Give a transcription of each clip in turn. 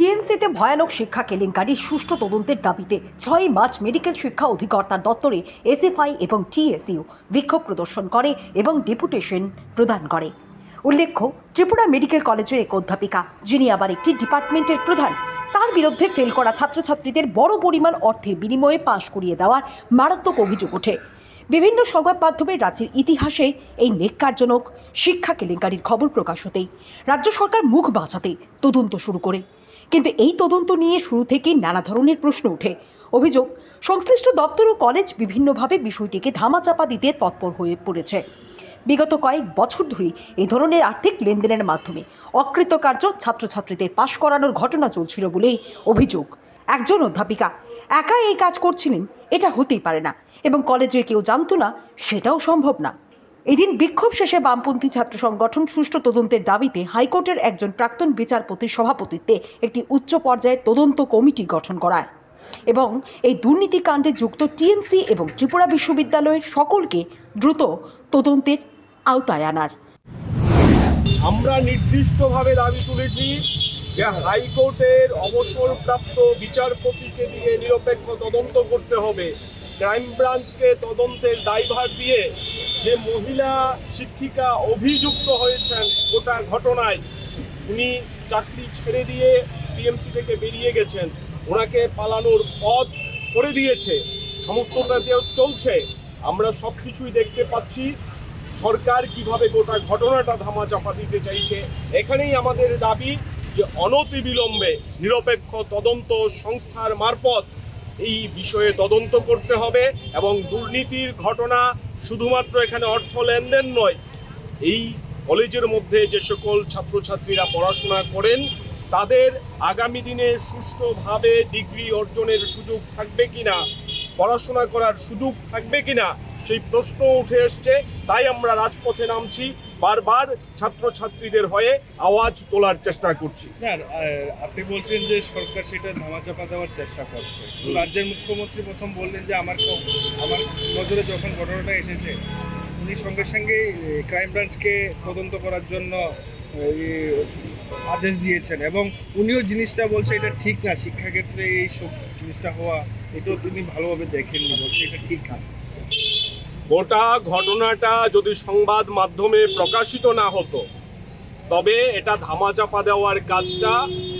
টিএনসিতে ভয়ানক শিক্ষা কেলেঙ্কারি সুষ্ঠু তদন্তের দাবিতে ছয় মার্চ মেডিকেল শিক্ষা অধিকর্তার দপ্তরে এসএফআই এবং টিএসইউ বিক্ষোভ প্রদর্শন করে এবং ডেপুটেশন প্রদান করে। উল্লেখ্য, ত্রিপুরা মেডিকেল কলেজের এক অধ্যাপিকা, যিনি আবার একটি ডিপার্টমেন্টের প্রধান, তার বিরুদ্ধে ফেল করা ছাত্রছাত্রীদের বড় পরিমাণ অর্থের বিনিময়ে পাশ করিয়ে দেওয়ার মারাত্মক অভিযোগ ওঠে। বিভিন্ন সংবাদ মাধ্যমে রাজ্যের ইতিহাসে এই নেককারজনক শিক্ষা কেলেঙ্কারির খবর প্রকাশ হতেই রাজ্য সরকার মুখ বাঁচাতে তদন্ত শুরু করে। কিন্তু এই তদন্ত নিয়ে শুরু থেকেই নানা ধরনের প্রশ্ন ওঠে। অভিযোগ, সংশ্লিষ্ট দপ্তর ও কলেজ বিভিন্নভাবে বিষয়টিকে ধামাচাপা দিতে তৎপর হয়ে পড়েছে। বিগত কয়েক বছর ধরেই এই ধরনের আর্থিক লেনদেনের মাধ্যমে অকৃতকার্য ছাত্রছাত্রীদের পাশ করানোর ঘটনা চলছিল বলেই অভিযোগ। একজন অধ্যাপিকা। একা এই কাজ করছিলেন, এটা হতেই পারে না এবং কলেজের কেউ জানতো না, সেটাও সম্ভব না। এদিন বিক্ষোভ শেষে বামপন্থী ছাত্র সংগঠন সুষ্ঠু তদন্তের দাবিতে হাইকোর্টের একজন প্রাক্তন বিচারপতির সভাপতিত্বে একটি উচ্চ পর্যায়ের তদন্ত কমিটি গঠন করায় এবং এই দুর্নীতিকাণ্ডে যুক্ত টিএমসি এবং ত্রিপুরা বিশ্ববিদ্যালয়ের সকলকে দ্রুত তদন্তের আওতায় আনার। আমরা নির্দিষ্টভাবে দাবি তুলেছি যে হাইকোর্টের অবসরপ্রাপ্ত বিচারপতিকে দিয়ে নিরপেক্ষ তদন্ত করতে হবে। ক্রাইম ব্রাঞ্চকে তদন্তের দায়ভার দিয়ে যে মহিলা শিক্ষিকা অভিযুক্ত হয়েছেন গোটা ঘটনায়, উনি চাকরি ছেড়ে দিয়ে টিএমসি থেকে বেরিয়ে গেছেন। ওনাকে পালানোর পথ করে দিয়েছে। সমস্তটা যে চলছে। আমরা সব কিছুই দেখতে পাচ্ছি। সরকার কীভাবে গোটা ঘটনাটা ধামাচাপা দিতে চাইছে, এখানেই আমাদের দাবি। যে অনতিবিলম্বে নিরপেক্ষ তদন্ত সংস্থার মারফত এই বিষয়ে তদন্ত করতে হবে এবং দুর্নীতির ঘটনা শুধুমাত্র এখানে অর্থ লেনদেন নয়, এই কলেজের মধ্যে যে সকল ছাত্রছাত্রীরা পড়াশোনা করেন, তাদের আগামী দিনে সুষ্ঠুভাবে ডিগ্রি অর্জনের সুযোগ থাকবে কিনা, পড়াশোনা করার সুযোগ থাকবে কিনা, সেই প্রশ্ন উঠে এসছে। তাই আমরা রাজপথে নামছি। বারবার ছাত্রছাত্রীদের হয়ে আওয়াজ তোলার চেষ্টা করছি। না আপনি বলছেন যে সরকার সেটা ধামাচাপা দেওয়ার চেষ্টা করছে। রাজ্যের মুখ্যমন্ত্রী প্রথম বললেন যে আমার আমার নজরে যখন ঘটনাটা এসেছে উনি সঙ্গে সঙ্গে ক্রাইম ব্রাঞ্চকে তদন্ত করার জন্য আদেশ দিয়েছেন এবং উনিও জিনিসটা বলছে এটা ঠিক না শিক্ষাক্ষেত্রে এই সব জিনিসটা হওয়া এটাও তিনি ভালোভাবে দেখেননি বলছে এটা ঠিক না। গোটা ঘটনাটা যদি সংবাদ মাধ্যমে প্রকাশিত না হতো, তবে এটা ধামাচাপা দেওয়ার কাজটা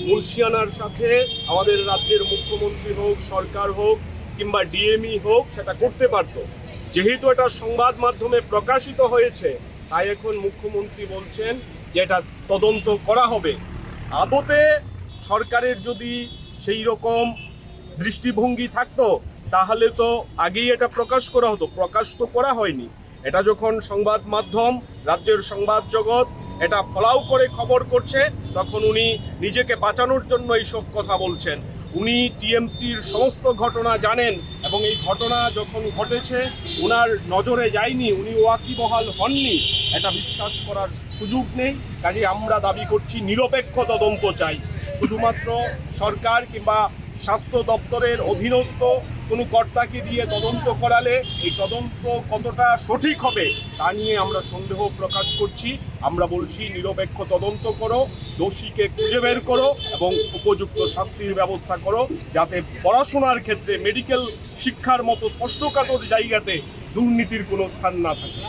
মুন্সিয়ানার সাথে আমাদের রাজ্যের মুখ্যমন্ত্রী হোক, সরকার হোক কিংবা ডিএমই হোক সেটা করতে পারত। যেহেতু এটা সংবাদ মাধ্যমে প্রকাশিত হয়েছে, তাই এখন মুখ্যমন্ত্রী বলছেন যে এটা তদন্ত করা হবে। আদতে সরকারের যদি সেই রকম দৃষ্টিভঙ্গি থাকতো তাহলে তো আগেই এটা প্রকাশ করা হতো। প্রকাশ তো করা হয়নি। এটা যখন সংবাদ মাধ্যম, রাজ্যের সংবাদ জগৎ এটা ফলাও করে খবর করছে, তখন উনি নিজেকে বাঁচানোর জন্য এইসব কথা বলছেন। উনি টিএমসির সমস্ত ঘটনা জানেন এবং এই ঘটনা যখন ঘটেছে ওনার নজরে যায়নি, উনি ওয়াকিবহাল হননি। এটা বিশ্বাস করার সুযোগ নেই। কাজে আমরা দাবি করছি, নিরপেক্ষ তদন্ত চাই। শুধুমাত্র সরকার কিংবা স্বাস্থ্য দপ্তরের অধীনস্থ কোনো কর্তাকে দিয়ে তদন্ত করালে এই তদন্ত কতটা সঠিক হবে তা নিয়ে আমরা সন্দেহ প্রকাশ করছি। আমরা বলছি, নিরপেক্ষ তদন্ত করো, দোষীকে খুঁজে বের করো এবং উপযুক্ত শাস্তির ব্যবস্থা করো যাতে পড়াশোনার ক্ষেত্রে মেডিকেল শিক্ষার মতো স্পর্শকাতর জায়গাতে দুর্নীতির কোনো স্থান না থাকে।